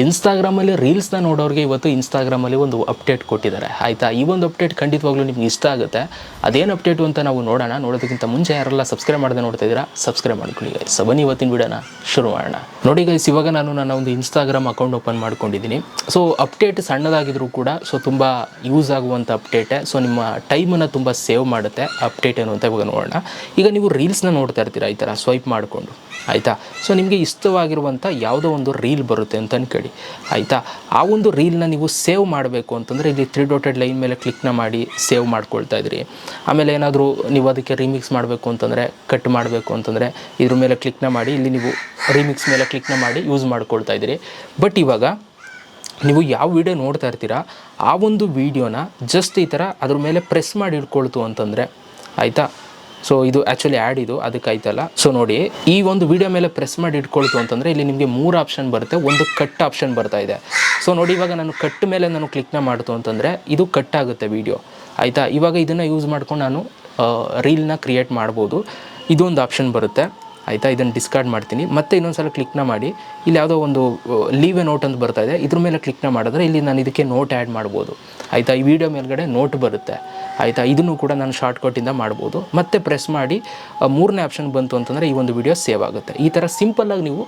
ಇನ್ಸ್ಟಾಗ್ರಾಮಲ್ಲಿ ರೀಲ್ಸ್ನ ನೋಡೋರಿಗೆ ಇವತ್ತು ಇನ್ಸ್ಟಾಗ್ರಾಮಲ್ಲಿ ಒಂದು ಅಪ್ಡೇಟ್ ಕೊಟ್ಟಿದ್ದಾರೆ. ಆಯಿತಾ? ಈ ಒಂದು ಅಪ್ಡೇಟ್ ಖಂಡಿತವಾಗ್ಲೂ ನಿಮ್ಗೆ ಇಷ್ಟ ಆಗುತ್ತೆ. ಅದೇನು ಅಪ್ಡೇಟು ಅಂತ ನಾವು ನೋಡೋಣ. ನೋಡೋದಕ್ಕಿಂತ ಮುಂಚೆ ಯಾರೆಲ್ಲ ಸಬ್ಸ್ಕ್ರೈಬ್ ಮಾಡದೆ ನೋಡ್ತಾ ಇದ್ದೀರಾ, ಸಬ್ಸ್ಕ್ರೈಬ್ ಮಾಡ್ಕೊಳ್ಳಿ ಗೈಸ್ ಬನ್ನಿ ಇವತ್ತಿನ ವಿಡಿಯೋನ ಶುರು ಮಾಡೋಣ. ನೋಡಿ ಗೈಸ್ ಇವಾಗ ನಾನು ನನ್ನ ಒಂದು ಇನ್ಸ್ಟಾಗ್ರಾಮ್ ಅಕೌಂಟ್ ಓಪನ್ ಮಾಡ್ಕೊಂಡಿದ್ದೀನಿ. ಸೊ ಅಪ್ಡೇಟ್ ಸಣ್ಣದಾಗಿದ್ರೂ ಕೂಡ ಸೊ ತುಂಬ ಯೂಸ್ ಆಗುವಂಥ ಅಪ್ಡೇಟೆ. ಸೊ ನಿಮ್ಮ ಟೈಮನ್ನು ತುಂಬ ಸೇವ್ ಮಾಡುತ್ತೆ ಅಪ್ಡೇಟ್ ಏನು ಅಂತ ಇವಾಗ ನೋಡೋಣ. ಈಗ ನೀವು ರೀಲ್ಸ್ನ ನೋಡ್ತಾ ಇರ್ತೀರಾ ಈ ಥರ? ಸ್ವೈಪ್ ಮಾಡಿಕೊಂಡು. ಆಯಿತಾ? ಸೊ ನಿಮಗೆ ಇಷ್ಟವಾಗಿರುವಂಥ ಯಾವುದೋ ಒಂದು ರೀಲ್ ಬರುತ್ತೆ ಅಂತ ಅನ್ಕೊಳ್ಳಿ ಆಯಿತಾ? ಆ ಒಂದು ರೀಲ್ನ ನೀವು ಸೇವ್ ಮಾಡಬೇಕು ಅಂತಂದರೆ ಇಲ್ಲಿ ತ್ರೀ ಡಾಟೆಡ್ ಲೈನ್ ಮೇಲೆ ಕ್ಲಿಕ್ನ ಮಾಡಿ ಸೇವ್ ಮಾಡ್ಕೊಳ್ತಾ ಇದ್ರಿ. ಆಮೇಲೆ ಏನಾದರೂ ನೀವು ಅದಕ್ಕೆ ರಿಮಿಕ್ಸ್ ಮಾಡಬೇಕು ಅಂತಂದರೆ ಕಟ್ ಮಾಡಬೇಕು ಅಂತಂದರೆ, ಇದ್ರ ಮೇಲೆ ಕ್ಲಿಕ್ನ ಮಾಡಿ, ಇಲ್ಲಿ ನೀವು ರಿಮಿಕ್ಸ್ ಮೇಲೆ ಕ್ಲಿಕ್ನ ಮಾಡಿ ಯೂಸ್ ಮಾಡ್ಕೊಳ್ತಾ ಇದ್ದೀರಿ ಬಟ್ ಇವಾಗ ನೀವು ಯಾವ ವಿಡಿಯೋ ನೋಡ್ತಾ ಇರ್ತೀರಾ, ಆ ಒಂದು ವಿಡಿಯೋನ ಜಸ್ಟ್ ಈ ಥರ ಅದ್ರ ಮೇಲೆ ಪ್ರೆಸ್ ಮಾಡಿ ಇಟ್ಕೊಳ್ತು ಅಂತಂದರೆ, ಆಯಿತಾ? ಸೊ ಇದು ಆ್ಯಕ್ಚುಲಿ ಆ್ಯಡ್ ಇದು, ಅದಕ್ಕೆ ಆಯ್ತಲ್ಲ. ಸೊ ನೋಡಿ, ಈ ಒಂದು ವಿಡಿಯೋ ಮೇಲೆ ಪ್ರೆಸ್ ಮಾಡಿ ಇಟ್ಕೊಳ್ತು ಅಂತಂದರೆ ಇಲ್ಲಿ ನಿಮಗೆ ಮೂರು ಆಪ್ಷನ್ ಬರುತ್ತೆ, ಒಂದು ಕಟ್ ಆಪ್ಷನ್ ಬರ್ತಾ ಇದೆ. ಸೊ ನೋಡಿ, ಇವಾಗ ನಾನು ಕಟ್ ಮೇಲೆ ನಾನು ಕ್ಲಿಕ್ನ ಮಾಡ್ತು ಅಂತಂದರೆ ಇದು ಕಟ್ ಆಗುತ್ತೆ ವಿಡಿಯೋ ಆಯಿತಾ? ಇವಾಗ ಇದನ್ನು ಯೂಸ್ ಮಾಡ್ಕೊಂಡು ನಾನು ರೀಲ್ನ ಕ್ರಿಯೇಟ್ ಮಾಡ್ಬೋದು. ಇದೊಂದು ಆಪ್ಷನ್ ಬರುತ್ತೆ. ಆಯಿತಾ? ಇದನ್ನು ಡಿಸ್ಕಾರ್ಡ್ ಮಾಡ್ತೀನಿ. ಮತ್ತೆ ಇನ್ನೊಂದು ಸಲ ಕ್ಲಿಕ್ನ ಮಾಡಿ. ಇಲ್ಲಿ ಯಾವುದೋ ಒಂದು ಲೀವ್ ನೋಟ್ ಅಂತ ಬರ್ತಾ ಇದೆ. ಇದ್ರ ಮೇಲೆ ಕ್ಲಿಕ್ನ ಮಾಡಿದ್ರೆ ಇಲ್ಲಿ ನಾನು ಇದಕ್ಕೆ ನೋಟ್ ಆ್ಯಡ್ ಮಾಡ್ಬೋದು. ಆಯಿತಾ? ಈ ವಿಡಿಯೋ ಮೇಲ್ಗಡೆ ನೋಟ್ ಬರುತ್ತೆ. ಆಯಿತಾ? ಇದನ್ನು ಕೂಡ ನಾನು ಶಾರ್ಟ್ಕಟ್ಟಿಂದ ಮಾಡ್ಬೋದು. ಮತ್ತೆ ಪ್ರೆಸ್ ಮಾಡಿ ಮೂರನೇ ಆಪ್ಷನ್ ಬಂತು ಅಂತಂದರೆ ಈ ಒಂದು ವಿಡಿಯೋ ಸೇವ್ ಆಗುತ್ತೆ. ಈ ಥರ ಸಿಂಪಲ್ಲಾಗಿ ನೀವು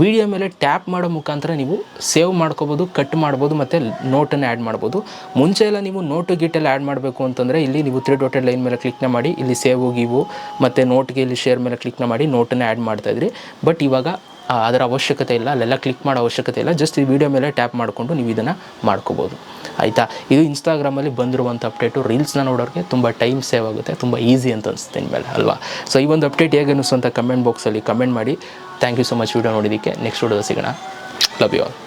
ವಿಡಿಯೋ ಮೇಲೆ ಟ್ಯಾಪ್ ಮಾಡೋ ಮುಖಾಂತರ ನೀವು ಸೇವ್ ಮಾಡ್ಕೋಬೋದು ಕಟ್ ಮಾಡ್ಬೋದು, ಮತ್ತು ನೋಟನ್ನು ಆ್ಯಡ್ ಮಾಡ್ಬೋದು. ಮುಂಚೆ ಎಲ್ಲ ನೀವು ನೋಟು ಗಿಟ್ಟೆಲ್ಲ ಆ್ಯಡ್ ಮಾಡಬೇಕು ಅಂತಂದರೆ ಇಲ್ಲಿ ನೀವು ತ್ರೀ ಡಾಟೆಡ್ ಲೈನ್ ಮೇಲೆ ಕ್ಲಿಕ್ನ ಮಾಡಿ, ಇಲ್ಲಿ ಸೇವ್ ಹೋಗಿವು ಮತ್ತು ನೋಟ್ಗೆ ಇಲ್ಲಿ ಶೇರ್ ಮೇಲೆ ಕ್ಲಿಕ್ನ ಮಾಡಿ ನೋಟನ್ನು ಆ್ಯಡ್ ಮಾಡ್ತಾಯಿದ್ರಿ ಬಟ್ ಇವಾಗ ಅದರ ಅವಶ್ಯಕತೆ ಇಲ್ಲ, ಅಲ್ಲೆಲ್ಲ ಕ್ಲಿಕ್ ಮಾಡೋ ಅವಶ್ಯಕತೆ ಇಲ್ಲ ಜಸ್ಟ್ ಈ ವಿಡಿಯೋ ಮೇಲೆ ಟ್ಯಾಪ್ ಮಾಡಿಕೊಂಡು ನೀವು ಇದನ್ನು ಮಾಡ್ಕೋಬೋದು. ಆಯಿತಾ? ಇದು ಇನ್ಸ್ಟಾಗ್ರಾಮಲ್ಲಿ ಬಂದಿರುವಂಥ ಅಪ್ಡೇಟು ರೀಲ್ಸ್ನ ನೋಡೋರಿಗೆ ತುಂಬ ಟೈಮ್ ಸೇವ್ ಆಗುತ್ತೆ, ತುಂಬ ಈಸಿ ಅಂತ ಅನಿಸುತ್ತೆ ಇನ್ಮೇಲೆ, ಅಲ್ವಾ? ಸೊ ಈ ಒಂದು ಅಪ್ಡೇಟ್ ಹೇಗೆ ಅನ್ನಿಸುವಂಥ ಕಮೆಂಟ್ ಬಾಕ್ಸಲ್ಲಿ ಕಮೆಂಟ್ ಮಾಡಿ. Thank you so much video ನೋಡಿದ್ದಕ್ಕೆ. ನೆಕ್ಸ್ಟ್ ವಿಡಿಯೋ ಸಿಗೋಣ. Love you all